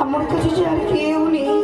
আমার কাছে যে আর কেউ নেই।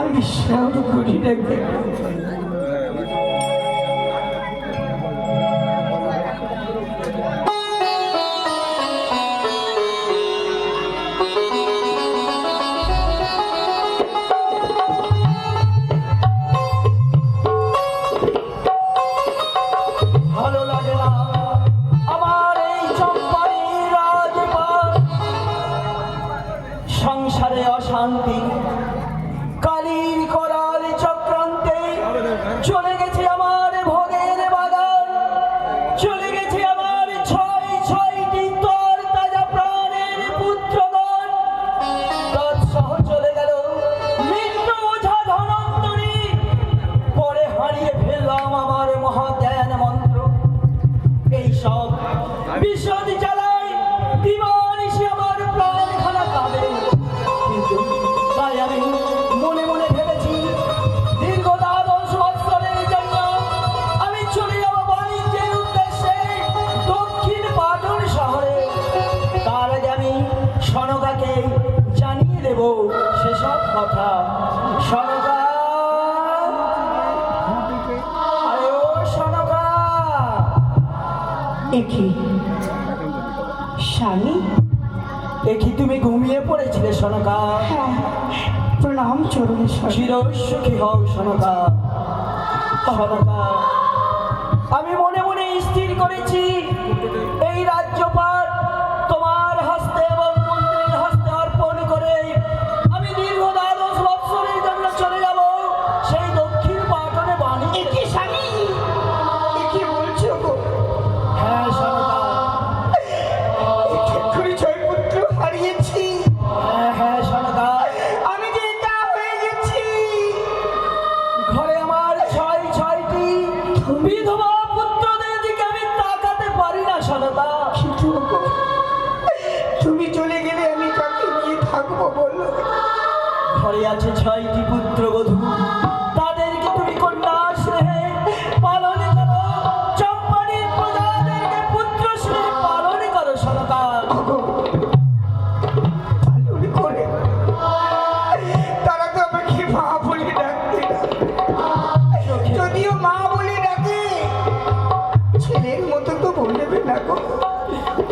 আমি শ্যাম করি না সব বিষয় তুমি ঘুমিয়ে পড়েছিলে সনকা। প্রণাম চরণেশ্বর চির সুখী হও সনকা। সনকা আমি মনে মনে স্থির করেছি।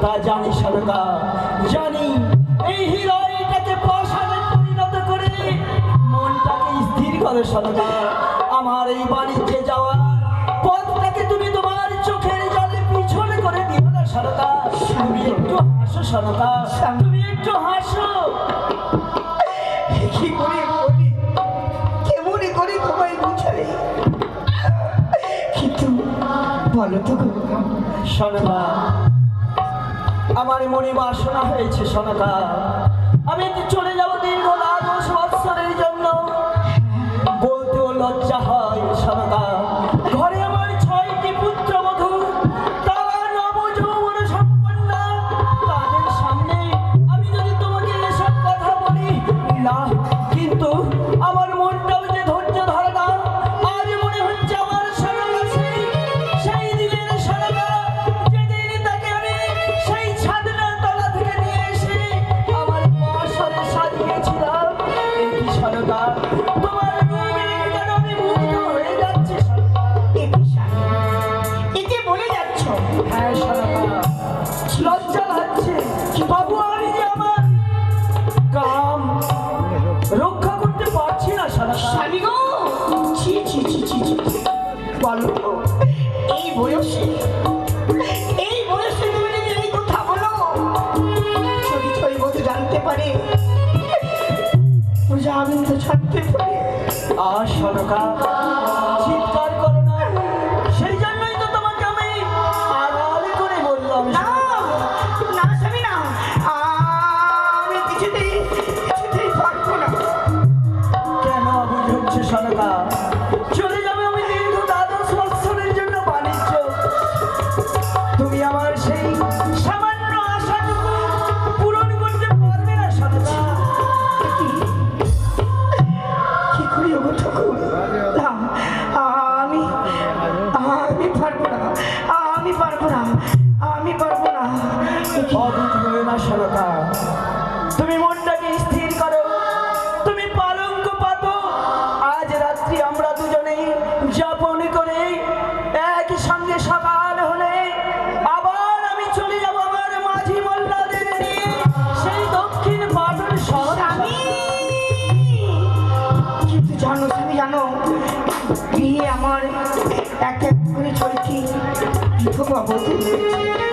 তা জানি সরকার জানি এই হিরোইনটাকে প্রসাদে পরিণত করে মনটাকে স্থির করে সরকার। আমার এই বাড়িতে যাওয়া পথটাকে তুমি তোমার চোখের জলে পিছনে করে দিও না সরকার। তুমি একটু হাসো সরকার তুমি একটু হাসো। কি করে বলি কেমন করি তোমায় বুঝাই কিন্তু বলো তো আমার মনে বাসনা হয়েছে সনাতা আমি চলে যাব দীর্ঘ দ্বাদশ বৎসরের জন্য? বলতেও লজ্জা হয় সনাতন Bye. favor, por.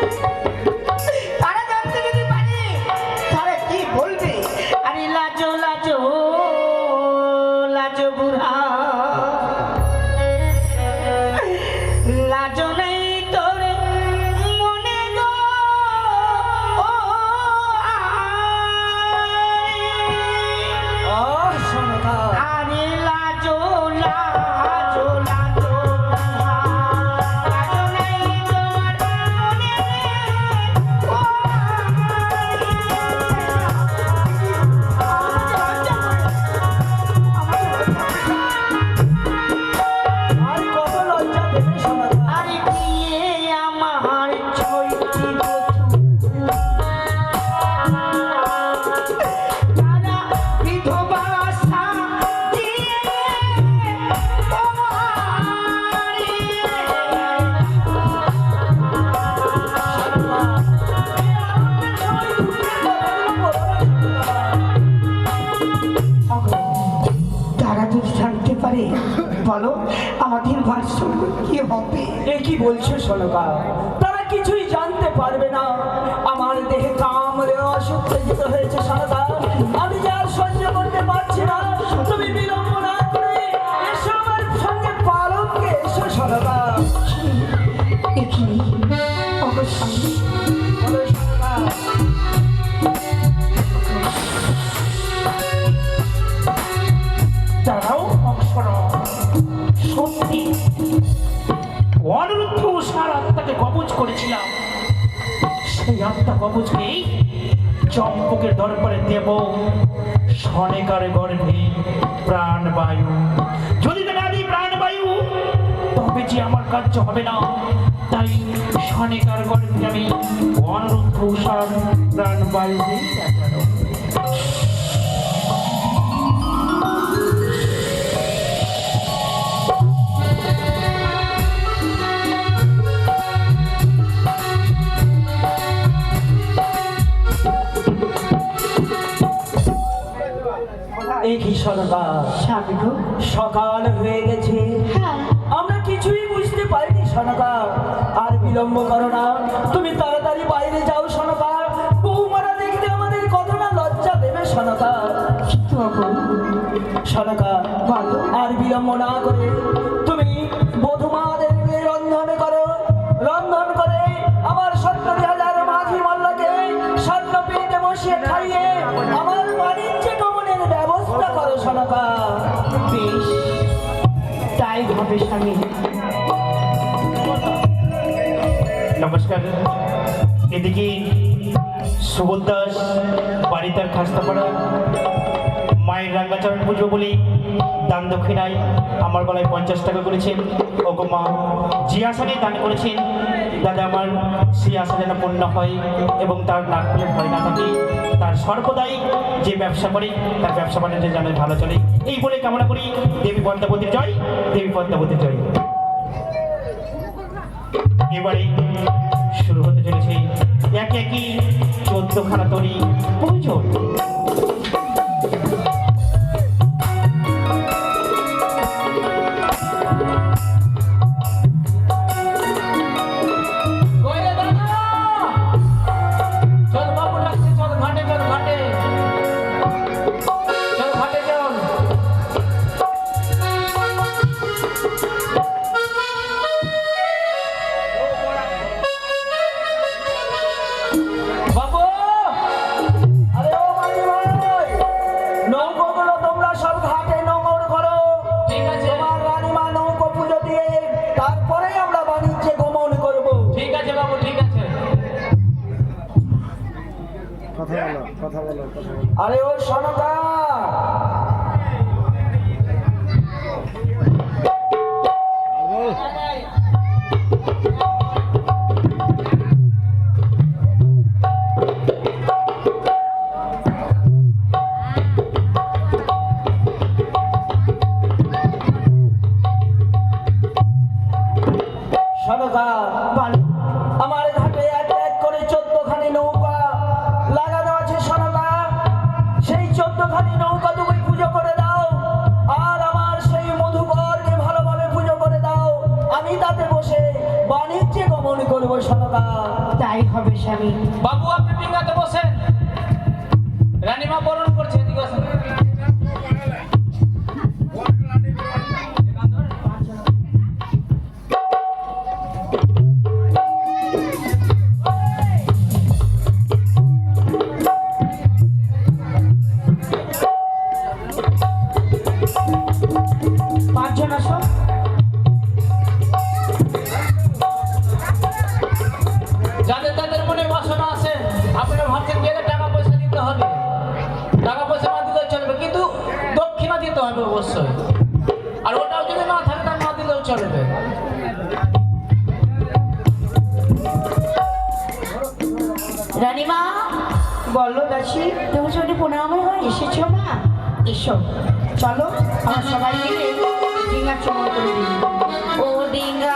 বলছো তারা কিছুই জানতে পারবে না। আমার দেহে কামড়ে অসুত্তেজিত হয়েছে সোনকা আমি যা সহ্য করতে পারছি না। তুমি বিলম্ব না করে এসো আমার সঙ্গে পালনকে এসো সোনকা অবশ্যই। দেব সনেকার গর্ভে প্রাণবায়ু যদি না দিই প্রাণবায়ু তবে যে আমার কার্য হবে না, তাই সনেকার গর্ভে আমি উষার প্রাণবায়ু দিই স্বামী গো সকাল হয়ে গেছে। হ্যাঁ। আমরা কিছুই বুঝতে পারিনি সনকা। আর বিলম্ব করো না। তুমি তাড়াতাড়ি বাইরে যাও সনকা। বৌমারা দেখতে আমাদের কত না লজ্জা দেবে সনকা। সনকা আর বিলম্ব না করে তুমি বধুমাদের রন্ধন করো। রন্ধন করে আমার সত্তর হাজার মাঝি মাল্লাকে স্বর্ণ পেতে বসিয়ে খাইয়ে সনকা বেশ তাই হবে স্বামী। নমস্কার। এদিকে সুবোধ দাস বাড়ি তার খাস্তাপাড়া। মায়ের রাঙ্গাচরণ পুজো বলি, দান দক্ষিণায় আমার গলায় পঞ্চাশ টাকা করেছেন। ওগো মা, যে আসানে দান করেছেন, দাদা আমার, সেই আশা যেন পূর্ণ হয় এবং তার নাক ভয় না থাকে। তার সর্বদাই যে ব্যবসা করে, তার ব্যবসা বাণিজ্য যেন ভালো চলে। এই বলে কামনা করি, দেবী পদ্মাবতীর জয়, দেবী পদ্মাবতীর জয়। এবারে শুরু হতে চলেছে একে একই চোদ্দখানা তরি প্রয়োজন আরে ও সনকা দেবো সনকা তাই হবে স্বামী। বাবু আপনি ডিঙ্গাতে বসেন। রানীমা বরণ রানীমা। বলো দাসি। তুমি সঙ্গে প্রণামে হয় এসেছ মা এসো। চলো আমার সবাই মিলে ডিঙা চমন করে দিই। ও ডিঙা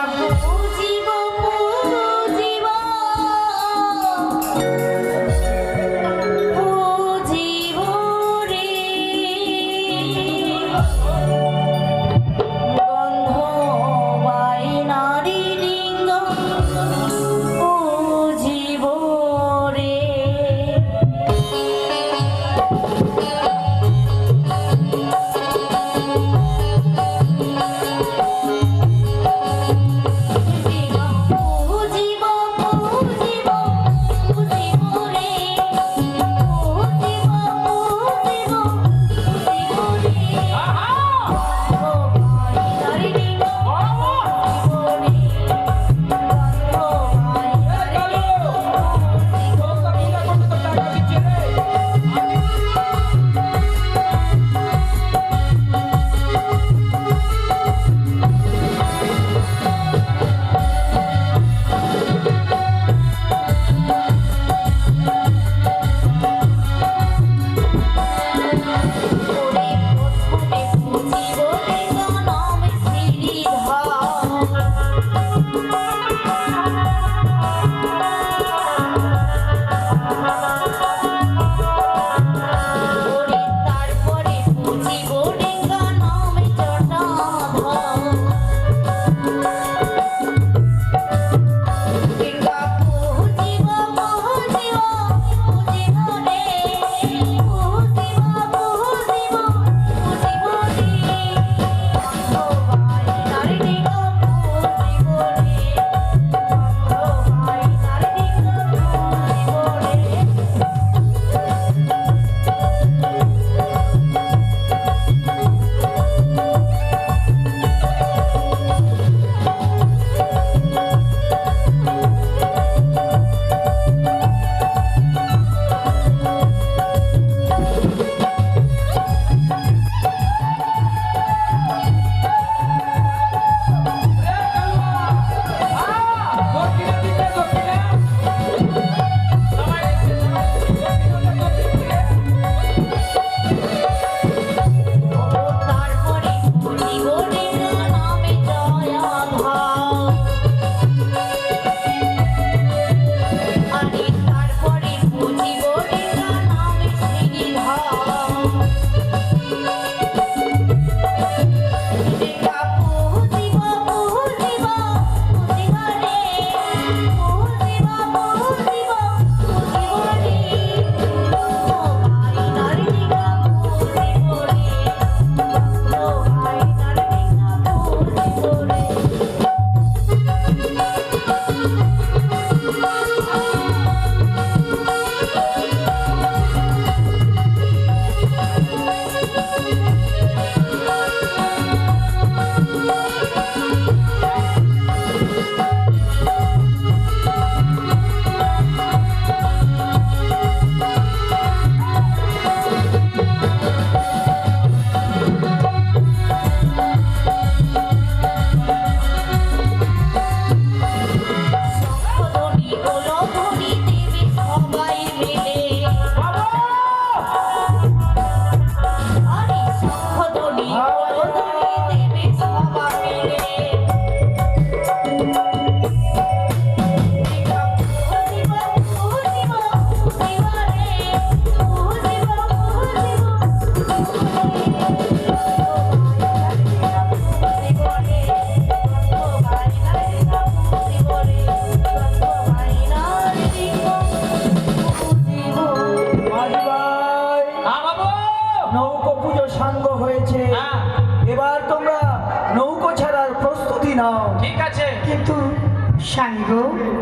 সাঙ্গ।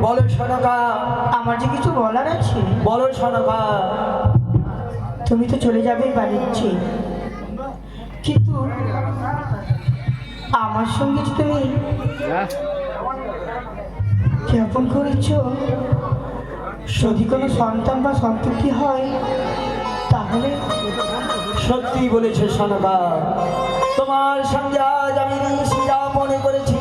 বলো সনকা। আমার যে কিছু বলার আছে? বলো সনকা। তুমি তো চলে যাবে বাড়ির কিন্তু আমার সঙ্গে যে তুমি জ্ঞাপন করেছ যদি কোনো সন্তান বা সন্ততি হয় তাহলে সত্যি বলেছে সনকা। তোমার সঙ্গে আজ আমি মনে করেছি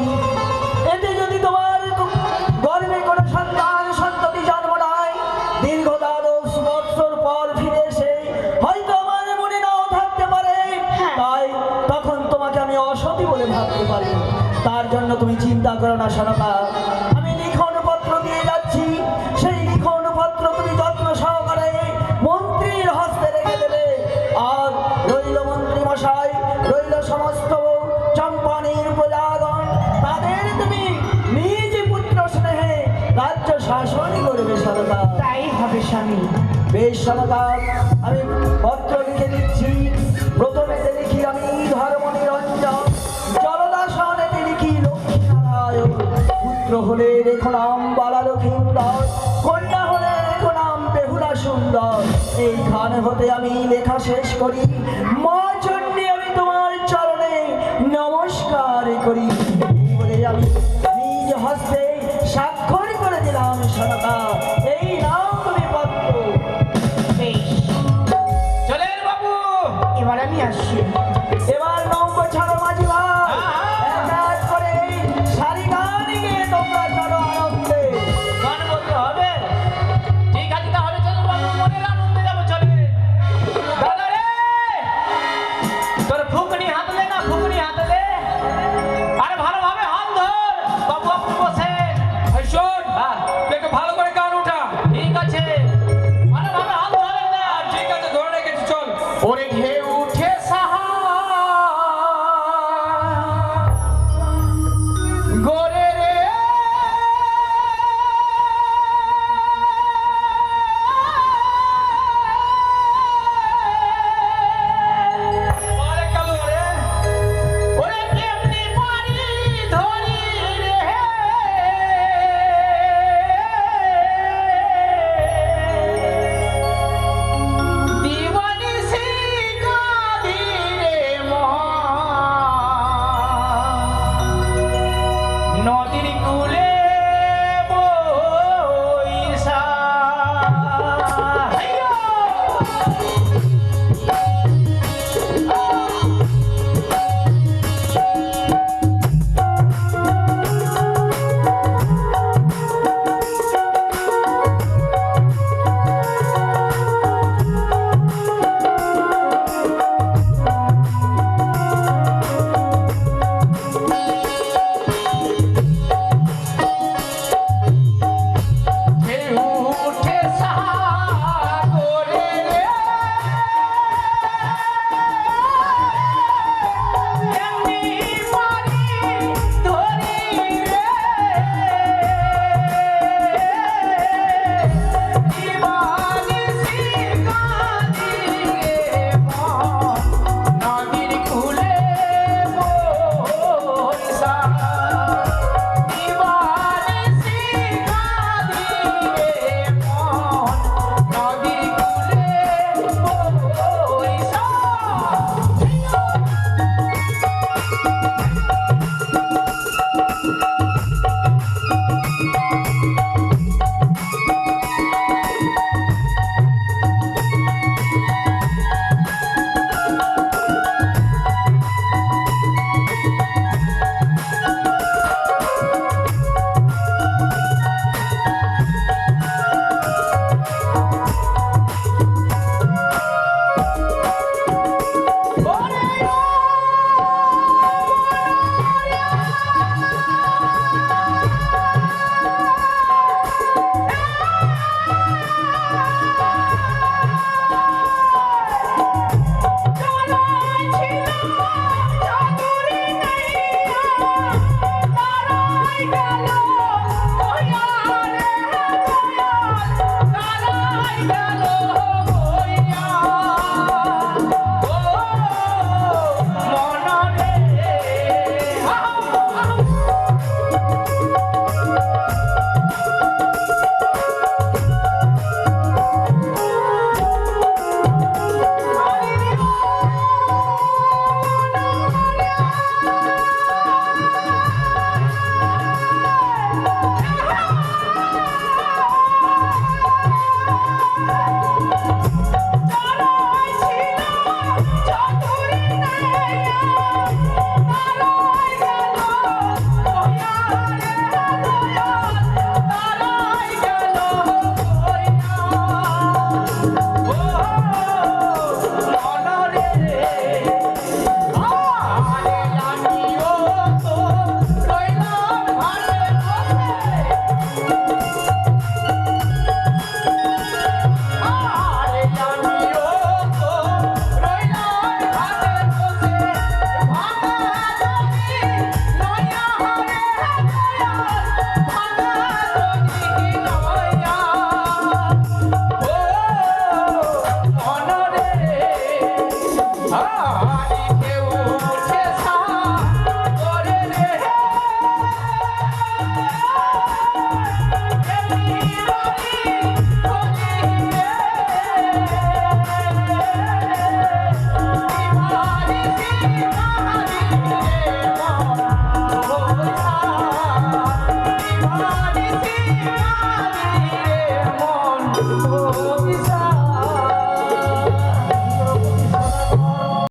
ভাবতে পারি তার জন্য তুমি চিন্তা করো না সনকা আমি লিখন পত্র দিয়ে যাচ্ছি। সেই লিখন পত্র তুমি যত্ন সহকারে মন্ত্রীর হস্তে রেখে দেবে। আর রইল মন্ত্রী মশাই রইল সমস্ত চম্পানির প্রজাগণ তাদের তুমি নিজ পুত্র স্নেহে রাজ্য শাসন করবে সরকার তাই হবে স্বামী। বেশ সমাদার আমি পত্র লিখে দিচ্ছি। পুত্র হলে রেখো নাম বালা সুন্দর কন্যা হলে রেখো নাম বেহুলা সুন্দর। এইখানে হতে আমি লেখা শেষ করি। মা চণ্ডী আমি তোমার চরণে নমস্কার করি। বলে আমি নিজ হস্তে স্বাক্ষর করে দিলাম সরকার